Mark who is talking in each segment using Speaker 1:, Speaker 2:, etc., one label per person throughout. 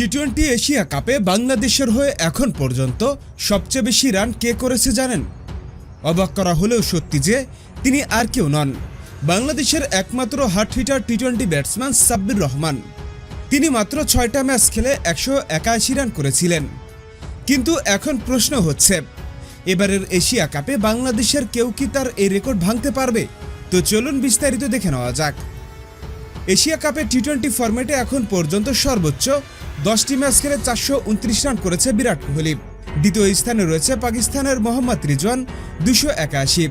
Speaker 1: T twenty Asia কাপে বাংলাদেশের হয়ে এখন পর্যন্ত সবচেয়ে বেশি রান কে করেছে জানেন? অবাক করা হলেও সত্যি যে, তিনি আর কেউ নন। বাংলাদেশের একমাত্র hard hitter T twenty batsman Sabbir Rahman. তিনি মাত্র ছয়টা ম্যাচ খেলে একশো একাশি রান করেছিলেন। কিন্তু এখন প্রশ্ন হচ্ছে, এবারের এশিয়া কাপে বাংলাদেশের কেউ কি তার এই রেকর্ড ভাঙতে পারবে? তো চলুন বিস্তারিত দেখে নেওয়া যাক। এশিয়া কাপে টি টোয়েন্টি ফরম্যাটে এখন পর্যন্ত সর্বোচ্চ দশটি ম্যাচ খেলে চারশো উনত্রিশ রান করেছে বিরাট কোহলি। দ্বিতীয় স্থানে রয়েছে পাকিস্তানের মোহাম্মদ রিজওয়ান, দুশো একাশি।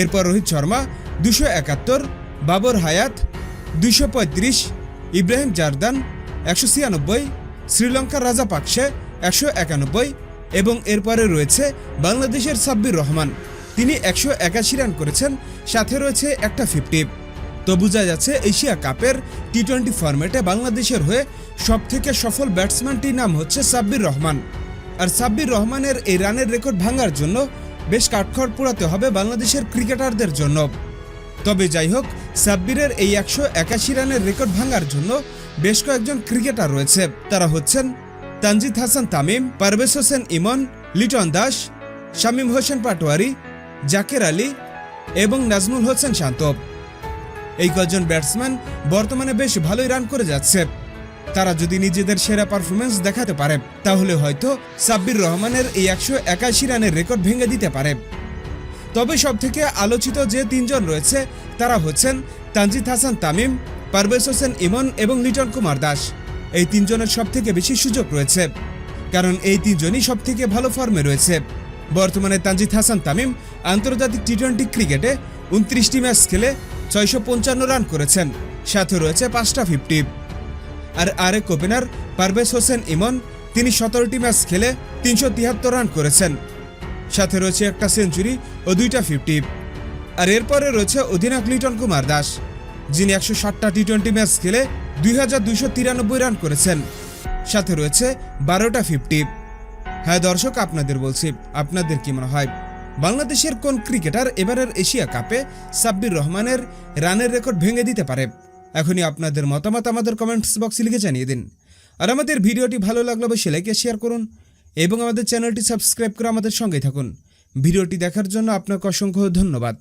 Speaker 1: এরপর রোহিত শর্মা, দুশো একাত্তর, বাবর হায়াত, দুশো পঁয়ত্রিশ, ইব্রাহিম জারদান, একশো ছিয়ানব্বই, শ্রীলঙ্কার রাজা পাকসে, একশো একানব্বই এবং এরপরে রয়েছে বাংলাদেশের সাব্বির রহমান। তিনি একশো একাশি রান করেছেন, সাথে রয়েছে একটা ফিফটি। তো বোঝা যাচ্ছে এশিয়া কাপের টি টোয়েন্টি ফরম্যাটে বাংলাদেশের হয়ে সবথেকে সফল ব্যাটসম্যানটির নাম হচ্ছে সাব্বির রহমান। আর সাব্বির রহমানের এই রানের রেকর্ড ভাঙার জন্য বেশ কাঠখড় পোড়াতে হবে বাংলাদেশের ক্রিকেটারদের জন্য। তবে যাই হোক, সাব্বিরের এই একশো একাশি রানের রেকর্ড ভাঙার জন্য বেশ কয়েকজন ক্রিকেটার রয়েছে। তারা হচ্ছেন তানজিদ হাসান তামিম, পারভেজ হোসেন ইমন, লিটন দাস, শামীম হোসেন পাটোয়ারি, জাকের আলী এবং নাজমুল হোসেন শান্ত এই কজন ব্যাটসম্যান বর্তমানে বেশ ভালোই রান করে যাচ্ছে। তারা যদি নিজেদের সেরা পারফরমেন্স দেখাতে পারে, তাহলে হয়তো সাব্বির রহমানের এই একশো একাশি রানের রেকর্ড ভেঙে দিতে পারে। তবে সব থেকে আলোচিত যে তিনজন রয়েছে, তারা হচ্ছেন তানজিদ হাসান তামিম, পারভেজ হোসেন ইমন এবং লিটন কুমার দাস। এই তিনজনের সব থেকে বেশি সুযোগ রয়েছে, কারণ এই তিনজনই সব থেকে ভালো ফর্মে রয়েছে। বর্তমানে তানজিদ হাসান তামিম আন্তর্জাতিক টি টোয়েন্টি ক্রিকেটে উনত্রিশটি ম্যাচ খেলে ছয়শো পঞ্চান্ন রান করেছেন। সাথে রয়েছে পাঁচটা ফিফটি। আর আরেক ওপেনার পারভেজ হোসেন ইমন, তিনি সতেরোটি ম্যাচ খেলে তিনশো তিয়াত্তর রান করেছেন। সাথে রয়েছে একটা সেঞ্চুরি ও দুইটা ফিফটি। আর এরপরে রয়েছে অধিনায়ক লিটন কুমার দাস, যিনি একশো ষাটটা টি টোয়েন্টি ম্যাচ খেলে দুই হাজার তিরানব্বই রান করেছেন। সাথে রয়েছে বারোটা ফিফটি। হ্যাঁ দর্শক, আপনাদের বলছি, আপনাদের কি মনে হয়? বাংলাদেশের কোন ক্রিকেটার এবারের এশিয়া কাপে সাব্বির রহমানের রানের রেকর্ড ভেঙে দিতে পারে? এখনই আপনাদের মতামত আমাদের কমেন্টস বক্সে লিখে জানিয়ে দিন। আর আমাদের ভিডিওটি ভালো লাগলে অবশ্যই লাইকে শেয়ার করুন এবং আমাদের চ্যানেলটি সাবস্ক্রাইব করে আমাদের সঙ্গেই থাকুন। ভিডিওটি দেখার জন্য আপনাকে অসংখ্য ধন্যবাদ।